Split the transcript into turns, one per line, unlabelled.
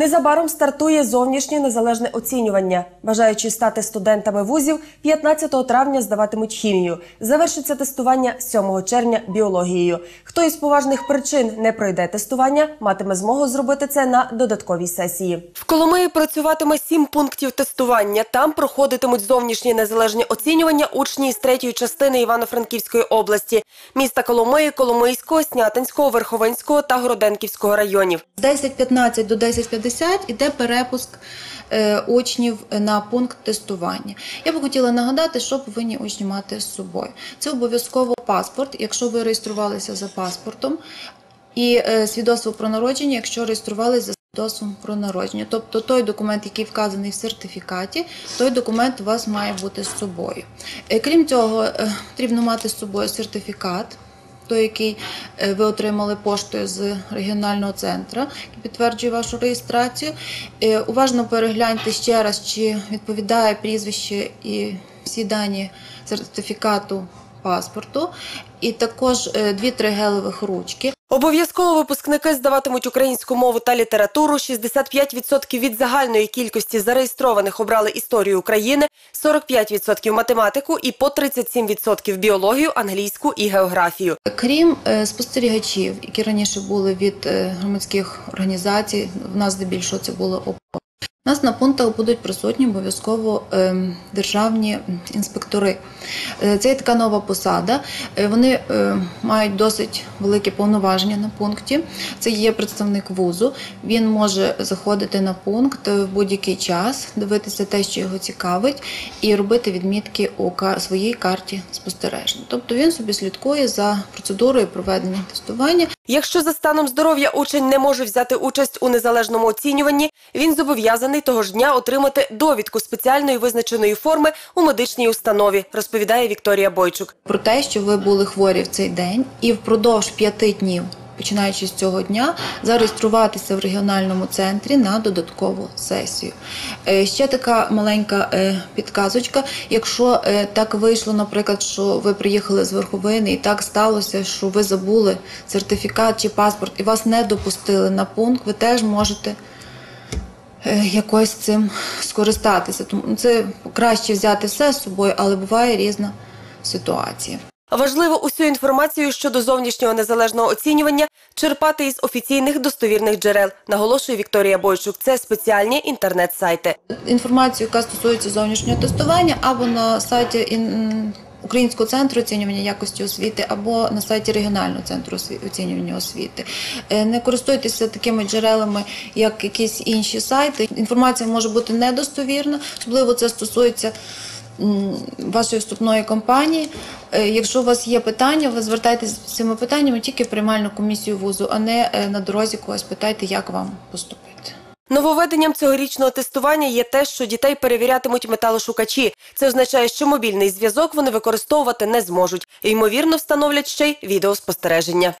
Незабаром стартує зовнішнє незалежне оцінювання. Бажаючи стати студентами вузів, 15 травня здаватимуть хімію. Завершиться тестування 7 червня біологією. Хто із поважних причин не пройде тестування, матиме змогу зробити це на додатковій сесії. В Коломиї працюватиме сім пунктів тестування. Там проходитимуть зовнішнє незалежні оцінювання учні із третьої частини Івано-Франківської області, міста Коломиї, Коломийського, Снятинського, Верховинського та Городенківського районів.
З 10.15 до 10.50 іде перепуск е, учнів на пункт тестування. Я би хотіла нагадати, що повинні учні мати з собою. Це обов'язково паспорт, якщо ви реєструвалися за паспортом, і е, свідоцтво про народження, якщо реєструвалися за свідоцтвом про народження. Тобто той документ, який вказаний в сертифікаті, той документ у вас має бути з собою. Е, Крім цього, потрібно мати з собою сертифікат той, який е, ви отримали поштою з регіонального центру, який підтверджує вашу реєстрацію. Е, Уважно перегляньте ще раз, чи відповідає прізвище і всі дані сертифікату паспорту, і також е, дві-три гелевих ручки.
Обов'язково випускники здаватимуть українську мову та літературу. 65% від загальної кількості зареєстрованих обрали історію України, 45% математику і по 37% біологію, англійську і географію.
Крім е, спостерігачів, які раніше були від е, громадських організацій, в нас здебільшого це ОПО. Нас на пунктах будуть присутні обов'язково ем, державні інспектори. Е, Це є така нова посада. Е, Вони е, мають досить великі повноваження на пункті. Це є представник вузу. Він може заходити на пункт в будь-який час, дивитися те, що його цікавить, і робити відмітки у своїй карті спостережень. Тобто він собі слідкує за процедурою проведення тестування.
Якщо за станом здоров'я учень не може взяти участь у незалежному оцінюванні, він зобов'язаний того ж дня отримати довідку спеціальної визначеної форми у медичній установі, розповідає Вікторія Бойчук.
про те, що ви були хворі в цей день, і впродовж п'яти днів, починаючи з цього дня, зареєструватися в регіональному центрі на додаткову сесію. Е, Ще така маленька е, підказочка. Якщо е, так вийшло, наприклад, що ви приїхали з Верховини і так сталося, що ви забули сертифікат чи паспорт і вас не допустили на пункт, ви теж можете якось цим скористатися. Тому це краще взяти все з собою, але буває різна ситуація.
Важливо усю інформацію щодо зовнішнього незалежного оцінювання черпати із офіційних достовірних джерел, наголошує Вікторія Бойчук. Це спеціальні інтернет-сайти.
Інформацію, яка стосується зовнішнього тестування, або на сайті Українського центру оцінювання якості освіти, або на сайті регіонального центру оцінювання освіти. Е, Не користуйтеся такими джерелами, як якісь інші сайти. Інформація може бути недостовірна, особливо це стосується вашої вступної кампанії. Е, Якщо у вас є питання, ви звертайтеся з цими питаннями тільки в приймальну комісію вузу, а не е, на дорозі когось питайте, як вам поступити.
Нововведенням цьогорічного тестування є те, що дітей перевірятимуть металошукачі. Це означає, що мобільний зв'язок вони використовувати не зможуть. Ймовірно, встановлять ще й відеоспостереження.